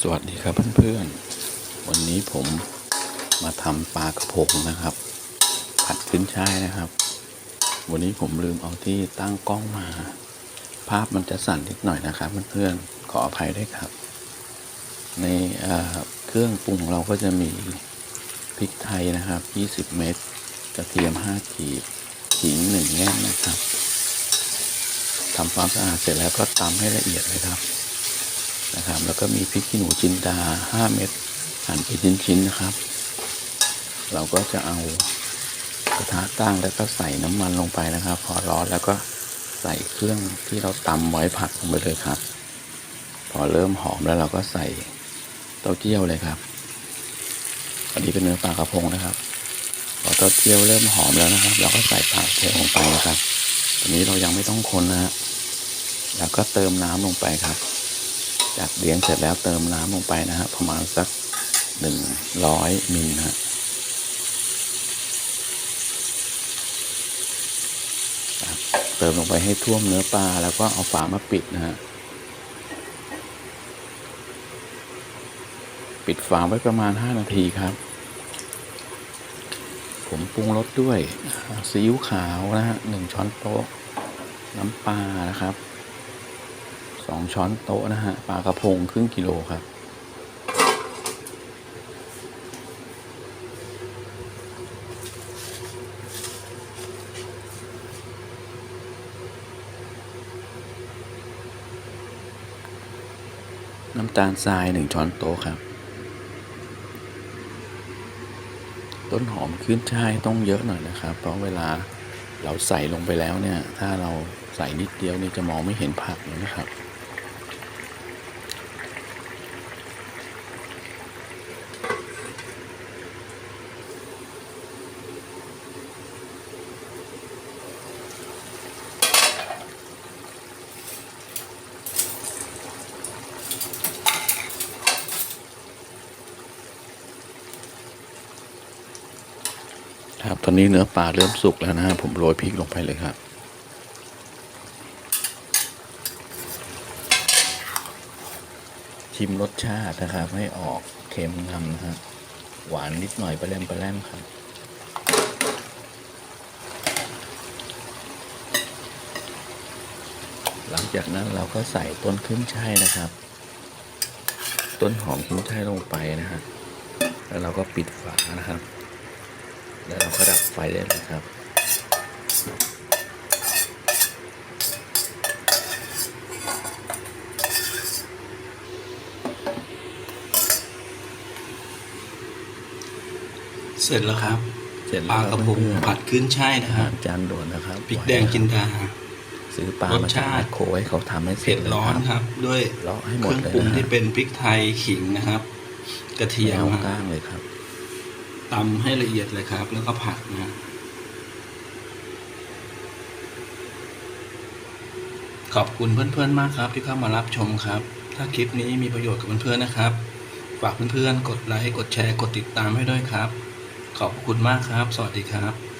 สวัสดีครับเพื่อนๆ วันนี้ผมมาทำปลากระพงนะครับ ผัดขึ้นช่ายนะครับ วันนี้ผมลืมเอาที่ตั้งกล้องมา ภาพมันจะสั่นนิดหน่อยนะครับเพื่อนๆ ขออภัยด้วยครับ ในเเครื่องปรุงเราก็จะมีพริกไทยนะครับ 20 เม็ด กระเทียม 5 ขีด ขิง 1 แง่งนะครับทำความสะอาดเสร็จแล้วก็ตำให้ละเอียดเลยครับ นะครับ แล้วก็มีพริกขี้หนูจินดา 5 เม็ดหั่นเป็นชิ้นๆนะครับ เราก็จะเอากระทะตั้งแล้วก็ใส่น้ำมันลงไปนะครับ พอร้อนแล้วก็ใส่เครื่องที่เราตำไว้ผัดลงไปเลยครับ พอเริ่มหอมแล้วเราก็ใส่เต้าเจี้ยวเลยครับอันนี้เป็นเนื้อปลากระพงนะครับ พอเต้าเจี้ยวเริ่มหอมแล้วนะครับ เราก็ใส่ปลากระพงลงไปนะครับตอนนี้เรายังไม่ต้องคนนะฮะแล้วก็เติมน้ำลงไปครับ จากเลี้ยงเสร็จแล้วเติมน้ำลงไปนะฮะประมาณสักหนึ่งร้อยมิลนะฮะเติมลงไปให้ท่วมเนื้อปลาแล้วก็เอาฝามาปิดนะฮะปิดฝาไว้ประมาณ 5 นาทีครับ ผมปรุงรสด้วยซีอิ๊วขาวนะฮะหนึ่งช้อนโต๊ะ น้ำปลานะครับ สองช้อนโต๊ะนะฮะปลากระพงครึ่งกิโลครับ น้ำตาลทรายหนึ่งช้อนโต๊ะครับ ต้นหอมขึ้นช่ายต้องเยอะหน่อยนะครับ เพราะเวลาเราใส่ลงไปแล้วเนี่ย ถ้าเราใส่นิดเดียวนี่จะมองไม่เห็นผักเลยนะครับ ครับตอนนี้เนื้อปลาเริ่มสุกแล้วนะผมโรยพริกลงไปเลยครับ ชิมรสชาตินะครับให้ออกเค็มนำนะฮะหวานนิดหน่อยปลาแรมปลาแรมครับหลังจากนั้นเราก็ใส่ต้นขึ้นช่ายนะครับ ต้นหอมขึ้นช่ายลงไปนะฮะแล้วเราก็ปิดฝานะครับ แล้วเราก็ดับไฟได้เลยครับ เสร็จแล้วครับเสร็จปแล้ลาวกระพงเพื่อนๆผัดขึ้นช่ายนะอาครัหาบรจานด่วนนะครับพริกแดงจินดา ซื้อปลารสมาจากชาติ แมคโครให้เขาทำให้เสร็เผ็จดเลยร้อนคครับ รับ ด้วยเลาะให้หเคมดรื่องเลยปรุงนะที่ฮะเป็นพริกไทยขิงนะครับ กระเทียแนมวฮะก้างเลยครับ ตำให้ละเอียดเลยครับ แล้วก็ผัดนะฮะขอบคุณเพื่อนๆมากครับ ที่เข้ามารับชมครับ ถ้าคลิปนี้มีประโยชน์กับเพื่อนๆนะครับ ฝากเพื่อนๆกดไลค์กดแชร์กดติดตามให้ด้วยครับ ขอบคุณมากครับ สวัสดีครับ